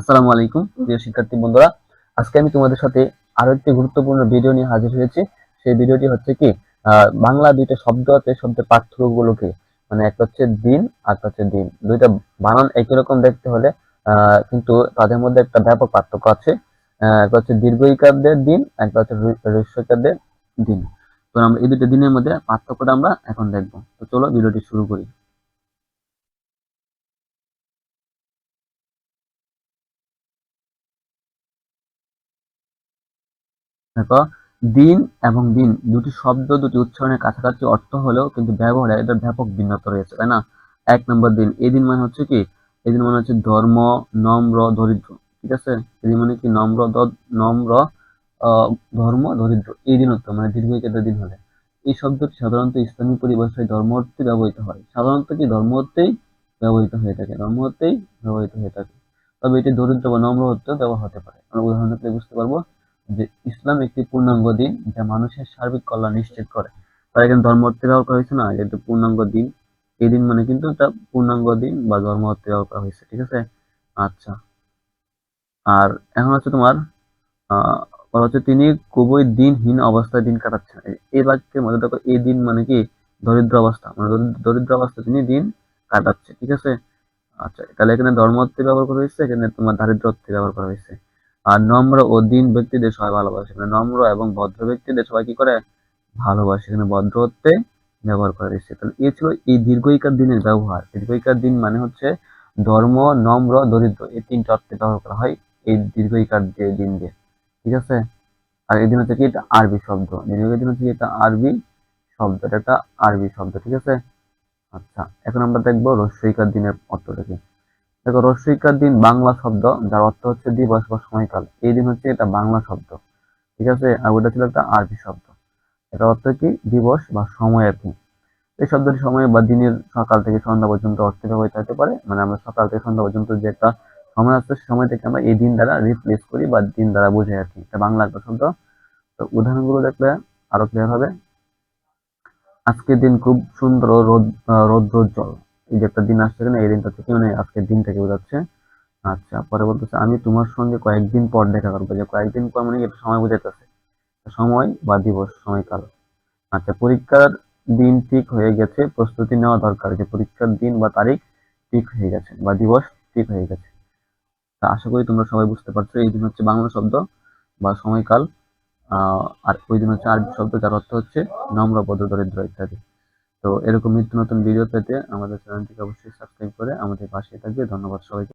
আসসালামু আলাইকুম, প্রিয় শিক্ষার্থী বন্ধুরা। আজকে আমি তোমাদের সাথে আরও একটি গুরুত্বপূর্ণ ভিডিও নিয়ে হাজির হয়েছি। সেই ভিডিওটি হচ্ছে কি বাংলা দুইটা শব্দ আছে শব্দের পার্থক্যগুলোকে। মানে একটা হচ্ছে দিন আর একটা হচ্ছে দিন। দুইটা বানান একই রকম দেখতে হলে কিন্তু তাদের মধ্যে একটা ব্যাপক পার্থক্য আছে। একটা হচ্ছে দীর্ঘইকারদের দিন, একটা হচ্ছে হ্রস্বইকারদের দিন। তো আমরা এই দুটো দিনের মধ্যে পার্থক্যটা আমরা এখন দেখব। তো চলো ভিডিওটি শুরু করি। দেখো, দিন এবং দিন, দুটি শব্দ, দুটি উচ্চারণের কাছাকাছি অর্থ হলেও কিন্তু ব্যবহারে এটার ব্যাপক ভিন্নতা রয়েছে, তাই না? এক নম্বর দিন এই দিন মানে হচ্ছে কি? এই দিন মানে হচ্ছে ধর্ম, নম্র, দরিদ্র, ঠিক আছে? এই মানে কি? নম্র নম্র ধর্ম, দরিদ্র, এই দিন হতো মানে দীর্ঘ দিন হলে। এই শব্দটি সাধারণত ইসলামী পরিভাষায় ধর্ম অর্থে ব্যবহৃত হয়। সাধারণত কি? ধর্ম অর্থেই ব্যবহৃত হয়ে থাকে ধর্ম অর্থেই ব্যবহৃত হয়ে থাকে। তবে এটি দরিদ্র বা নম্র অর্থেও ব্যবহার হতে পারে। আমরা উদাহরণ বুঝতে পারব যে ইসলাম একটি পূর্ণাঙ্গ দিন, যা মানুষের সার্বিক কল্যাণ নিশ্চিত করে। তার এখানে ধর্ম ব্যবহার করা হয়েছে না যেহেতু পূর্ণাঙ্গ দিন। এই দিন মানে কিন্তু এটা পূর্ণাঙ্গ দিন বা ধর্ম ব্যবহার করা হয়েছে, ঠিক আছে? আচ্ছা। আর এখন হচ্ছে তোমার বলা হচ্ছে তিনি খুবই দিনহীন অবস্থায় দিন কাটাচ্ছেন। এই- বাক্যের মধ্যে দেখো, এই দিন মানে কি? দরিদ্র অবস্থা। মানে দরিদ্র অবস্থা তিনি দিন কাটাচ্ছে, ঠিক আছে? আচ্ছা তাহলে এখানে ধর্ম অর্থে ব্যবহার করা হয়েছে, এখানে তোমার দারিদ্র অর্থে ব্যবহার করা হয়েছে। আর নম্র ও দিন ব্যক্তিদের সবাই ভালোবাসে। মানে নম্র এবং ভদ্র ব্যক্তিদের সবাই কি করে? ভালোবাসে। এখানে ভদ্র অর্থে ব্যবহার করা হয়েছে। তাহলে এই ছিল এই দীর্ঘইকার দিনের ব্যবহার। দীর্ঘইকার দিন মানে হচ্ছে ধর্ম, নম্র, দরিদ্র। এই তিনটা অর্থে ব্যবহার করা হয় এই দীর্ঘইকার দিন দিয়ে ঠিক আছে? আর এই দিন হচ্ছে কি? এটা আরবি শব্দ। দীর্ঘইকার দিন হচ্ছে এটা আরবি শব্দ। এটা একটা আরবি শব্দ। ঠিক আছে? আচ্ছা এখন আমরা দেখব রস্যইকার দিনের অর্থটা কি? দেখো রস্যইকার দিন বাংলা শব্দ, যার অর্থ হচ্ছে দিবস বা সময়কাল। এই দিন হচ্ছে এটা বাংলা শব্দ, ঠিক আছে? আর ওটা ছিল একটা আরবি শব্দ। এটা অর্থ কি? দিবস বা সময় আর কি। এই শব্দটি সময় বা দিনের সকাল থেকে সন্ধ্যা পর্যন্ত অর্থে ব্যবহৃত হতে পারে। মানে আমরা সকাল থেকে সন্ধ্যা পর্যন্ত যে একটা সময় আছে থেকে আমরা এই দিন দ্বারা রিপ্লেস করি বা দিন দ্বারা বোঝাই আর কি। এটা বাংলা একটা শব্দ। তো উদাহরণগুলো দেখলে আরও ক্লিয়ার হবে। আজকের দিন খুব সুন্দর রোদ রৌদ্রোজ্জ্বল। এই যে একটা দিন আসছে না, এই দিনটা থেকে মানে আজকের দিনটাকে বোঝাচ্ছে। আচ্ছা পরে বলতেছে, আমি তোমার সঙ্গে কয়েকদিন পর দেখা করব। যে কয়েকদিন পর মানে এটা সময় বোঝাইতেছে। সময় বা দিবস, সময়কাল। আচ্ছা পরীক্ষার দিন ঠিক হয়ে গেছে, প্রস্তুতি নেওয়া দরকার। যে পরীক্ষার দিন বা তারিখ ঠিক হয়ে গেছে, বা দিবস ঠিক হয়ে গেছে। তা আশা করি তোমরা সবাই বুঝতে পারছ, এই দিন হচ্ছে বাংলা শব্দ বা সময়কাল। আর ওই দিন হচ্ছে আরবি শব্দ, যার অর্থ হচ্ছে নম্র ভদ্র দরিদ্র ইত্যাদি। তো এরকম নিত্য নতুন ভিডিও পেতে আমাদের চ্যানেলটিকে অবশ্যই সাবস্ক্রাইব করে আমাদের পাশে থাকবে। ধন্যবাদ সবাইকে।